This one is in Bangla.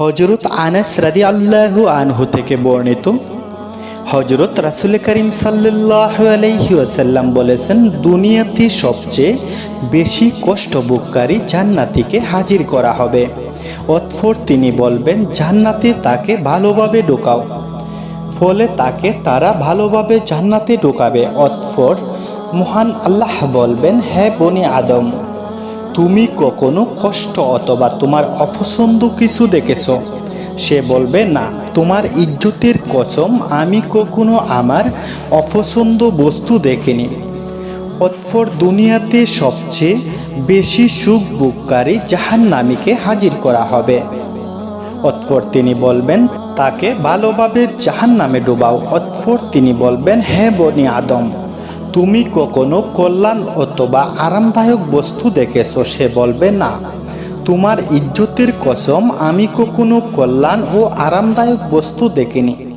হজরত আনাস রাদি আল্লাহু আনহু থেকে বর্ণিত হজরত রাসুল করিম সাল্লাহ আলাইহি ওয়াসাল্লাম বলেছেন, দুনিয়াতে সবচেয়ে বেশি কষ্ট বুককারী জান্নাতিকে হাজির করা হবে। অতফর তিনি বলবেন, জান্নাতে তাকে ভালোভাবে ঢোকাও। ফলে তাকে তারা ভালোভাবে জান্নাতে ঢোকাবে। অতফর মহান আল্লাহ বলবেন হ্যাঁ বনি আদম তুমি কখনো কষ্ট অথবা তোমার অপছন্দ কিছু দেখেছ? সে বলবে, না, তোমার ইজ্জতের কসম আমি কখনো আমার অপছন্দ বস্তু দেখিনি। অতফর দুনিয়াতে সবচেয়ে বেশি সুখ বুককারী জাহান্নামীকে হাজির করা হবে। অতফর তিনি বলবেন, তাকে ভালোভাবে জাহান নামে ডুবাও। অতফর তিনি বলবেন, হে বনি আদম তুমি কখনো কল্যাণ অথবা আরামদায়ক বস্তু দেখেছ? সে বলবে, না। তোমার ইজ্জতের কসম, আমি কখনো কল্যাণ ও আরামদায়ক বস্তু দেখিনি।